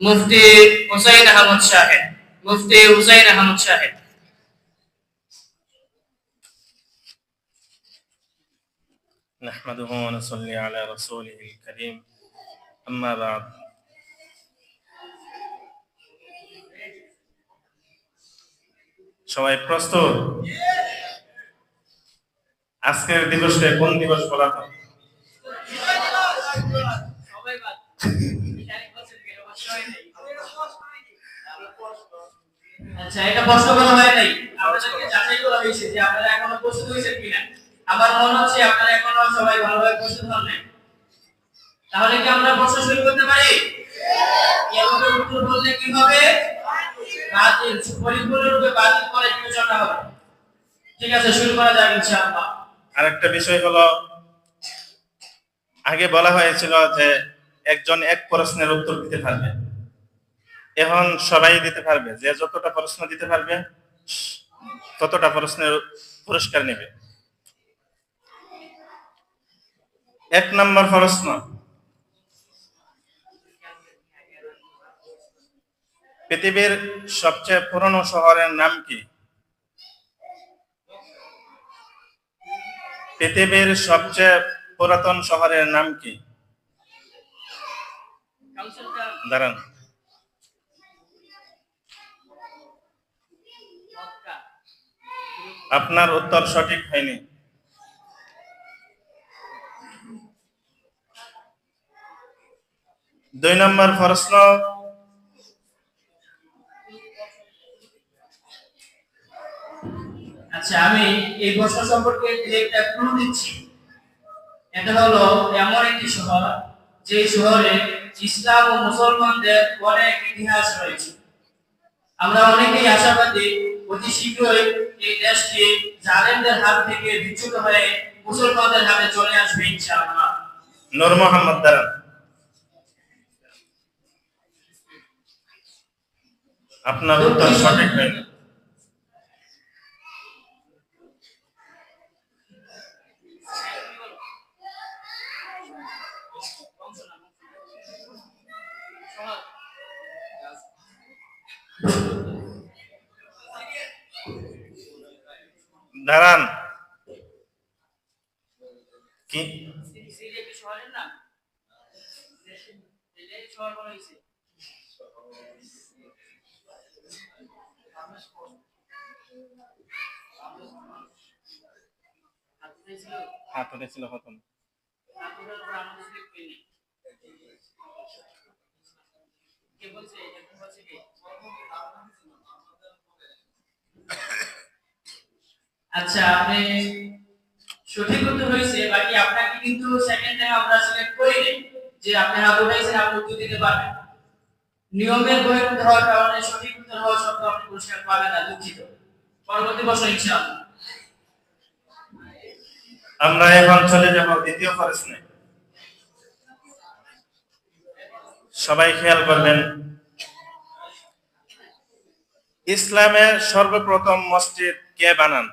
মুফতি হুসাইন আহমদ সাহেব মুফতি হুসাইন আহমদ সাহেব نحمده ونصلي على رسوله الكريم أما بعد সবাই প্রস্তুত আজকের দিবসকে কোন দিবস বলা হয় আচ্ছা তাহলে কি আমরা প্রশ্ন শুরু করতে পারি? উত্তর বললে কি হবে? পরিপূর্ণরূপে বাতিল করে বিবেচনা হবে। ঠিক আছে, শুরু করা যাক ইনশাআল্লাহ। আরেকটা বিষয় হলো, আগে বলা হয়েছিল যে একজন এক প্রশ্নের উত্তর দিতে পারবে এখন সবাই দিতে পারবে, যে যতটা প্রশ্ন দিতে পারবে, ততটা প্রশ্নের পুরস্কার নেবে। এক নম্বর প্রশ্ন। পৃথিবীর সবচেয়ে পুরনো শহরের নাম কি? পৃথিবীর সবচেয়ে পুরাতন শহরের নাম কি? দাঁড়ান। আপনার উত্তর সঠিক হয়নি। দুই নম্বর প্রশ্ন। আচ্ছা আমি এই প্রশ্ন সম্পর্কে একটা ক্লু দিচ্ছি, এটা হলো এমন একটি শহর যে শহরে ইসলাম ও মুসলমানদের অনেক ইতিহাস রয়েছে। আমরা অনেকেই আশাবাদী, অতি শীঘ্রই এই দেশটি জালেমদের হাত থেকে বিচ্যুত হয়ে মুসলমানদের হাতে চলে আসবে ইনশাআল্লাহ। নূর মোহাম্মদ আপনার উত্তর সঠিক হয়নি দাঁড়ান কি সিরিয়া কি শহরের নাম সিরিয়া কি শহর বলা হয়েছে হাতে ছিল হাত উঠেছিল প্রথম ঠাকুরের উপর আমাদের স্লিপ পেনি কে বলছে আচ্ছা আপনি সঠিক উত্তর হয়েছে, বাকি আপনাকে কিন্তু সেকেন্ড টাইম আমরা সিলেক্ট করি নাই যে আপনি হাত উঠাইছেন আপনি উত্তর দিতে পারবেন। নিয়মের বহির্ভূত হওয়ার কারণে সঠিক উত্তর হওয়া সত্ত্বেও আপনি পুরস্কার পাবেন না দুঃখিত। পরবর্তী প্রশ্ন ইনশাআল্লাহ। আমরা এখন চলে যাব দ্বিতীয় প্রশ্নে। সবাই খেয়াল করবেন। ইসলামের সর্বপ্রথম মসজিদ কে বানান?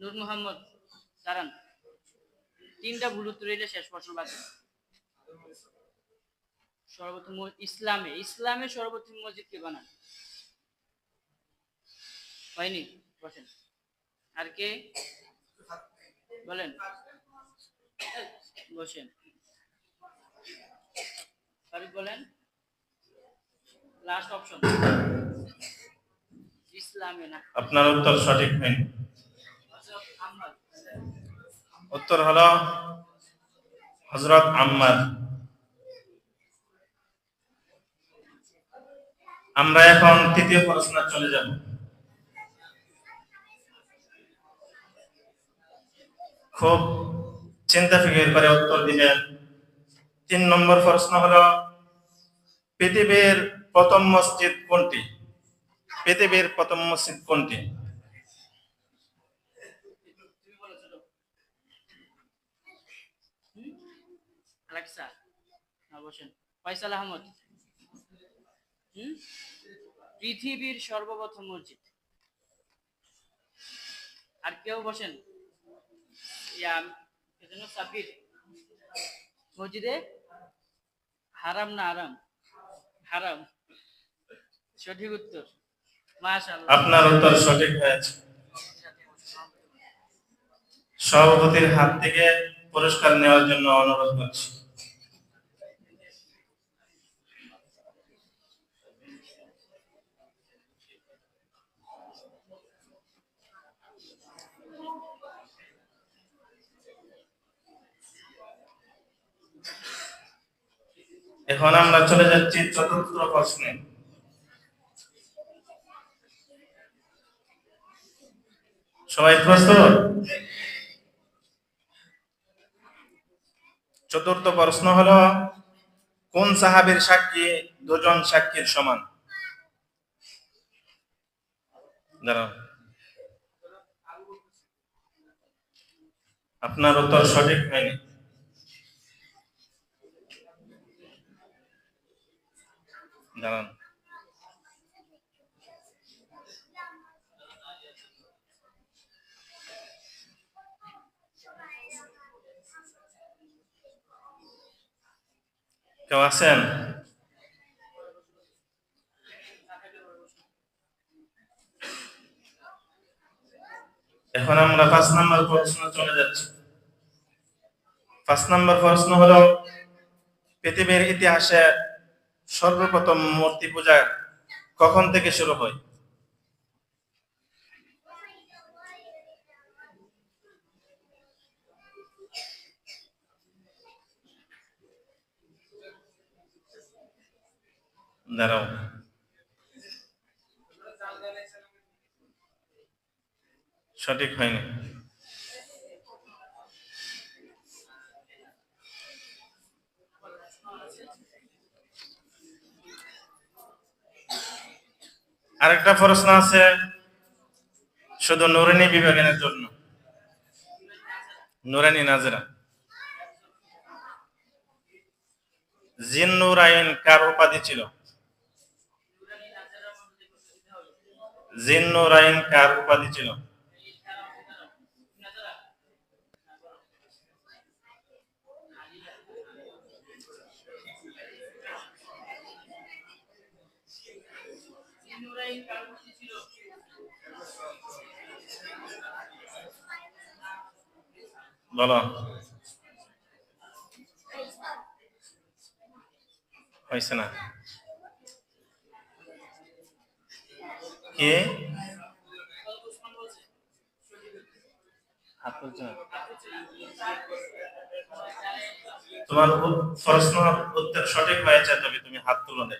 নূর মোহাম্মদ দাঁড়ান। তিনটা ভুল উত্তর হইলে শেষ প্রশ্ন বাকি সর্বপ্রথম ইসলামে ইসলামে সর্বপ্রথম মসজিদ কে বানান? হয়নি? বসেন। আর কে? বলেন। বসেন। ফারুক বলেন। লাস্ট অপশন ইসলামে না। আপনার উত্তর সঠিক আহমদ উত্তর হলো হজরত আম্মার। আমরা এখন তৃতীয় প্রশ্নে চলে যাব। খুব চিন্তা ফিকির করে উত্তর দিবেন। তিন নম্বর প্রশ্ন হলো, পৃথিবীর প্রথম মসজিদ কোনটি? পৃথিবীর প্রথম মসজিদ কোনটি? ফয়সাল আহমদ। হুম পৃথিবীর সর্বপ্রথম মসজিদ। আর কেউ বসেন? মসজিদে? হারাম না আরাম? হারাম। সঠিক উত্তর। আপনার উত্তর সঠিক হয়েছে সভাপতির হাত থেকে পুরস্কার নেওয়ার জন্য অনুরোধ করছি। এখন আমরা চলে যাচ্ছি চতুর্থ প্রশ্নে। সবাই প্রস্তুত চতুর্থ প্রশ্ন হলো, কোন সাহাবের সাক্ষী দুজন সাক্ষীর সমান? আপনার উত্তর সঠিক হয়নি। দাঁড়ান। কেউ আছেন? এখন আমরা পাঁচ নম্বর প্রশ্ন চলে যাচ্ছি। পাঁচ নম্বর প্রশ্ন হলো, পৃথিবীর ইতিহাসে সর্বপ্রথম মূর্তি পূজা কখন থেকে শুরু হয়? সঠিক হয়নি। আরেকটা প্রশ্ন আছে, শুধু নুরানি বিভাগের জন্য? নুরানি নাজরা। জিন নুরাইন কার উপাধি ছিল? জিন নুরাইন কার উপাধি ছিল? বলো হয়েছে না। কে। তোমার প্রশ্ন উত্তর সঠিক হয়েছে তবে তুমি হাত তুলো না।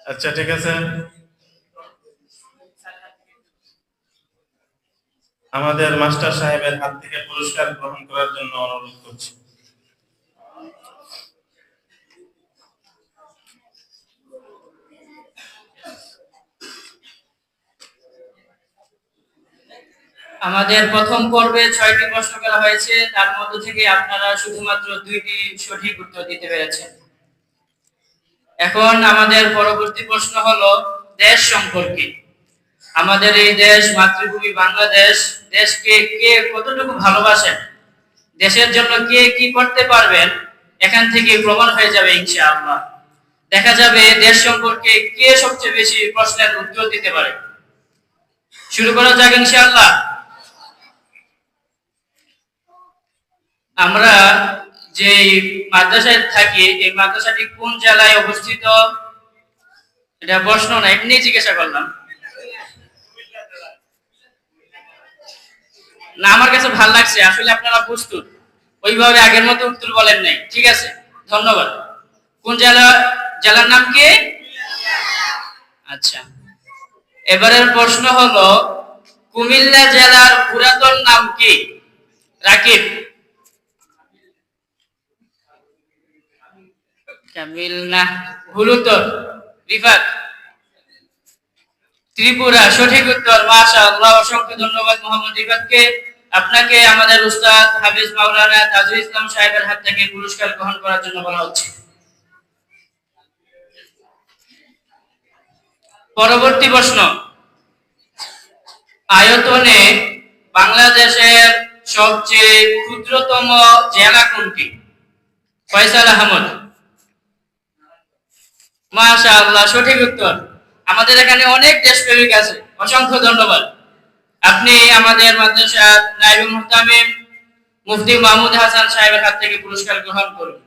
আচ্ছা ঠিক আছে। আমাদের মাস্টার সাহেবের হাত থেকে পুরস্কার গ্রহণ করার জন্য অনুরোধ করছি। আমাদের প্রথম পর্বে ছয়টি প্রশ্ন করা হয়েছে, তার মধ্য থেকে আপনারা শুধুমাত্র দুইটি সঠিক উত্তর দিতে পেরেছেন। এখন আমাদের পরবর্তী প্রশ্ন হলো, দেশ সম্পর্কে। আমাদের এই দেশ মাতৃভূমি বাংলাদেশ। দেশকে কে কতটুকু ভালোবাসেন? দেশের জন্য কে কি করতে পারবেন? এখান থেকে প্রমাণ হয়ে যাবে ইনশাআল্লাহ। দেখা যাবে দেশ সম্পর্কে কে সবচেয়ে বেশি প্রশ্নের উত্তর দিতে পারে। শুরু করা যাক ইনশাআল্লাহ। আমরা যে মাদ্রাসায় থাকি, এই মাদ্রাসাটি কোন জেলায় অবস্থিত? এটা প্রশ্ন না, এমনি জিজ্ঞাসা করলাম। না, আমার কাছে ভালো লাগছে, আসলে আপনারা প্রস্তুত। ওইভাবে আগের মতো উত্তর বলেন নাই, ঠিক আছে? ধন্যবাদ। কোন জেলা, জেলার নাম কি? আচ্ছা। এবারের প্রশ্ন হলো, কুমিল্লা জেলার পুরাতন নাম কি? রাকিব। কামিল ভুল রিফাত। ত্রিপুরা, সঠিক উত্তর। মাশা আল্লাহ অসংখ্য ধন্যবাদ মোহাম্মদ রিফাতকে। আপনাকে আমাদের উস্তাদ হাফিজ মাওলানা তাজুল ইসলাম সাহেবের হাত থেকে পুরস্কার গ্রহণ করার জন্য বলা হচ্ছে। পরবর্তী প্রশ্ন। আয়তনে বাংলাদেশের সবচেয়ে ক্ষুদ্রতম জেলা কোনটি? ফয়সাল আহমদ। মাশা আল্লাহ সঠিক উত্তর। আমাদের এখানে অনেক দেশপ্রেমিক আছে। অসংখ্য ধন্যবাদ। আপনি আমাদের মাদ্রাসার নাইব মুহতামিম মুফতি মাহমুদ হাসান সাহেবের হাত থেকে পুরস্কার গ্রহণ করুন।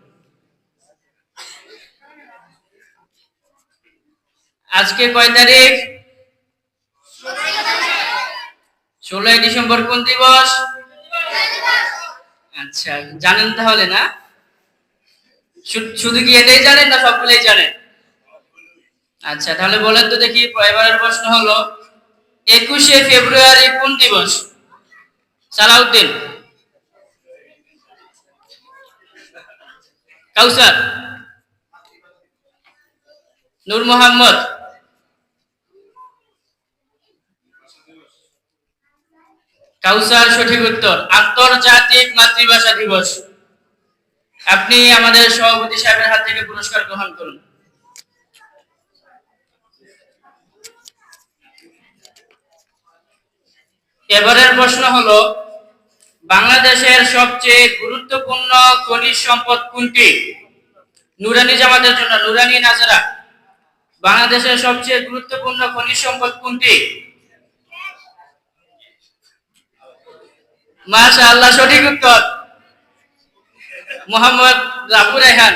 আজকে কয় তারিখ? ষোলোই ডিসেম্বর কোন দিবস? আচ্ছা জানেন তাহলে না? শুধু কি এটাই জানেন না সবগুলোই জানেন? আচ্ছা তাহলে বলেন তো দেখি, এবারের প্রশ্ন হলো একুশে ফেব্রুয়ারি কোন দিবস? সালাউদ্দিন। কাউসার। নূর মোহাম্মদ। কাউসার সঠিক উত্তর। আন্তর্জাতিক মাতৃভাষা দিবস। আপনি আমাদের সভাপতি সাহেবের হাত থেকে পুরস্কার গ্রহণ করুন। এবারের প্রশ্ন হলো, বাংলাদেশের সবচেয়ে গুরুত্বপূর্ণ খনিজ সম্পদ কোনটি? নুরানি জামাতের জন্য, নুরানি নাজারা, বাংলাদেশের সবচেয়ে গুরুত্বপূর্ণ খনিজ সম্পদ কোনটি? মাশা আল্লাহ সঠিক উত্তর, মোহাম্মদ রাবু রেহান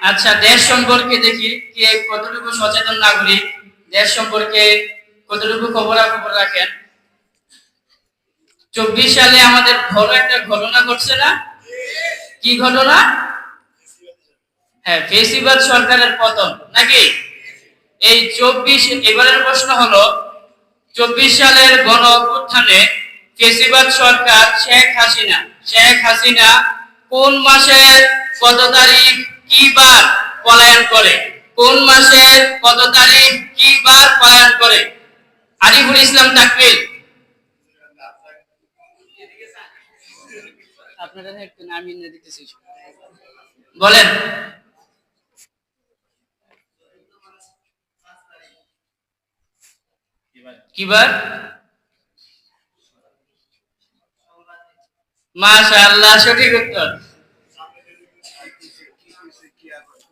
আচ্ছা দেশ সম্পর্কে দেখি, কে কতটুকু সচেতন নাগরিক, দেশ সম্পর্কে কতটুকু খবরাখবর রাখেন? চব্বিশ সালে আমাদের বড় একটা ঘটনা ঘটছে না? কি ঘটনা? হ্যাঁ ফেসিবাদ সরকারের পতন, নাকি? এই চব্বিশ, এবারের প্রশ্ন হলো, চব্বিশ সালের গণ অভ্যুত্থানে ফেসিবাদ সরকার শেখ হাসিনা শেখ হাসিনা কোন মাসের কত তারিখ? কি বার পলায়ন করে? কোন মাসের কত তারিখ কি বার পলায়ন করে? আরিফুল ইসলাম তাকবিল আপনারা একটু নামিয়ে দিতেছি। বলেন। কিবার মাশাআল্লাহ সঠিক উত্তর।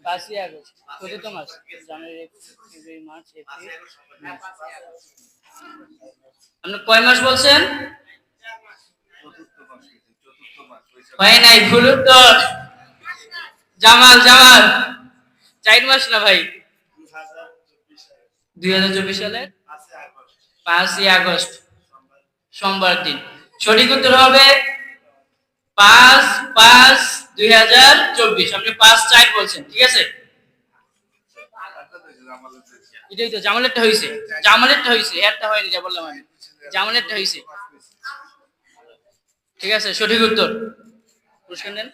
পাঁচই আগস্ট চতুর্থ মাস, জানুয়ারি, ফেব্রুয়ারি, মার্চ, এপ্রিল আপনি কয় মাস বলছেন? হয় নাই, ভুল উত্তর। জামাল জামাল। চার মাস না ভাই? দুই হাজার চব্বিশ সালের পাঁচই আগস্ট, সোমবার দিন। সঠিক উত্তর হবে পাঁচ পাঁচ দুই হাজার চব্বিশ। আপনি পাঁচ চার বলছেন, ঠিক আছে? এটাই তো, জামালেরটা হয়েছে জামালেরটা হয়েছে এরটা হয়নি, যা বললাম আমি। জামালেরটা হয়েছে ঠিক আছে, সঠিক উত্তর। পুরস্কার নেন।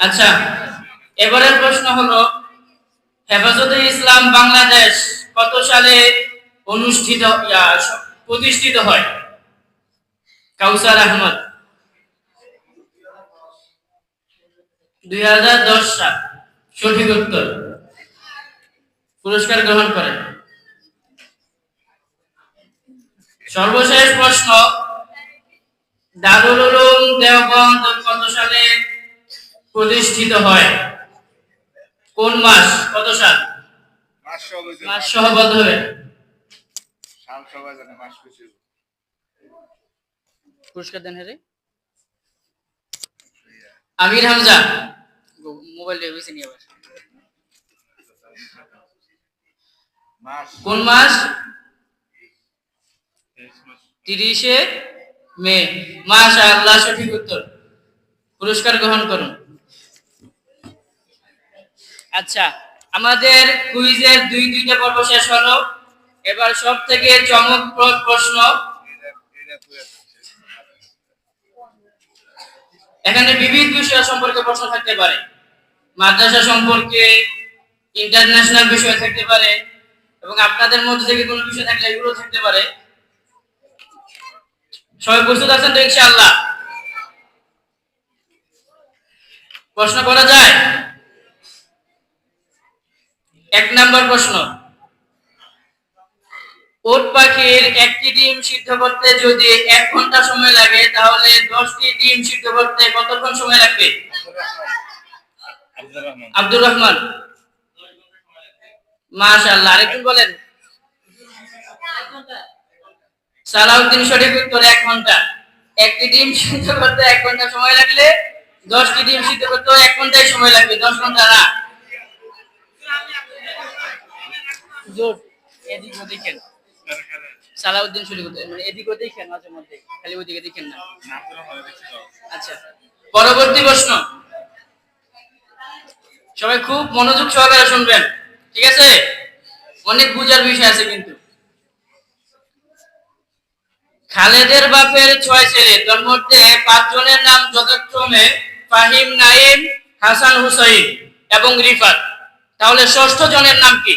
আচ্ছা এবারের প্রশ্ন হলো হেফাজতে ইসলাম বাংলাদেশ কত সালে অনুষ্ঠিত প্রতিষ্ঠিত হয়? কাউসার আহমদ। দুই হাজার দশ সাল সঠিক উত্তর। পুরস্কার গ্রহণ করেন। সর্বশেষ প্রশ্ন দারুল উলুম দেওবন্দ কত সালে প্রতিষ্ঠিত হয়? কোন মাস কত সাল? মাস সহ বলতে হবে। পুরস্কার দেন হেরে আমির হামজা মোবাইল লেগেছে নিয়ে আবার। কোন মাস? তিরিশে মে। মাশা আল্লাহ সঠিক উত্তর। পুরস্কার গ্রহণ করুন। আচ্ছা আমাদের কুইজের দুই দুইটা পর্ব শেষ হলো। এবার সব থেকে চমকপ্রদ প্রশ্ন এখানে বিবিধ বিষয় সম্পর্কে প্রশ্ন থাকতে পারে। মাদ্রাসা সম্পর্কে ইন্টারন্যাশনাল বিষয় থাকতে পারে, এবং আপনাদের মধ্যে থেকে কোনো বিষয় থাকলে এগুলো থাকতে পারে। সবাই প্রস্তুত আছেন তো ইনশাআল্লাহ? প্রশ্ন করা যায়? এক নাম্বার প্রশ্ন। ওট পাখির একটি ডিম সিদ্ধ করতে যদি এক ঘণ্টা সময় লাগে তাহলে দশটি ডিম সিদ্ধ করতে কতক্ষণ সময় লাগবে? আব্দুর রহমান। রহমান। আরেকজন বলেন। সালাউদ্দিন সঠিক উত্তর এক ঘণ্টা। একটি ডিম সিদ্ধ করতে এক ঘণ্টা সময় লাগলে দশটি ডিম সিদ্ধ করতে এক ঘন্টায় সময় লাগবে দশ ঘণ্টা না। জোর। এদিক দেখেন সালাউদ্দিন সঠিক উত্তর মানে এদিকে দেখেন মাঝে মধ্যে, খালি না আব্দুর রহমান দেখছি তো। আচ্ছা পরবর্তী প্রশ্ন। সবাই খুব মনোযোগ সহকারে শুনবেন, ঠিক আছে? অনেক বুঝার বিষয় আছে কিন্তু। খালেদের বাপের ছয় ছেলে তার মধ্যে পাঁচজনের নাম যথাক্রমে ফাহিম নাইম, হাসান হুসাইন এবং রিফাত। তাহলে ষষ্ঠ জনের নাম কি?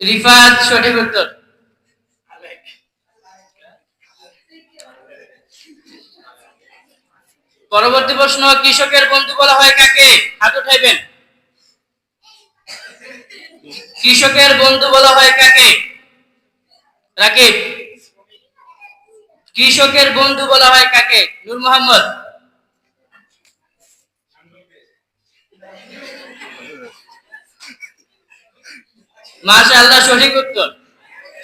রিফাত, সঠিক উত্তর। পরবর্তী প্রশ্ন, কৃষকের বন্ধু বলা হয় কাকে? হাত উঠাইবেন। কৃষকের বন্ধু বলা হয় কাকে? রাকিব। কৃষকের বন্ধু বলা হয় কাকে? নূর মোহাম্মদ। মাশাআল্লাহ, সঠিক উত্তর।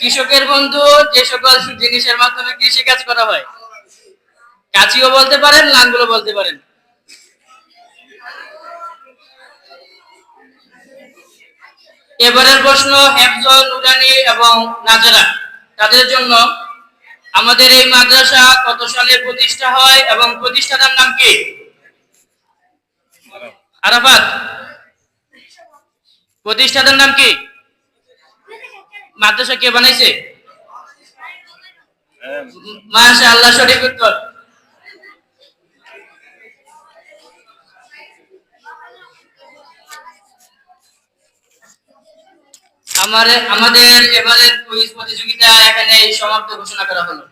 কৃষকের বন্ধু, যে সকল জিনিসের মাধ্যমে কৃষি কাজ করা হয়, কাচিও বলতে পারেন লাঙ্গুলো বলতে পারেন। এবারের প্রশ্ন হেফজ নুরানি এবং নাজারা, তাদের জন্য আমাদের এই মাদ্রাসা কত সালে প্রতিষ্ঠা হয় এবং প্রতিষ্ঠাতার নাম কি? আরাফাত। প্রতিষ্ঠাতার নাম কি? মাদ্রাসা কে বানাইছে? হ্যাঁ, মাশা আল্লাহ সঠিক উত্তর। আমার আমাদের এবারের কুইজ প্রতিযোগিতা এখানে সমাপ্ত ঘোষণা করা হলো।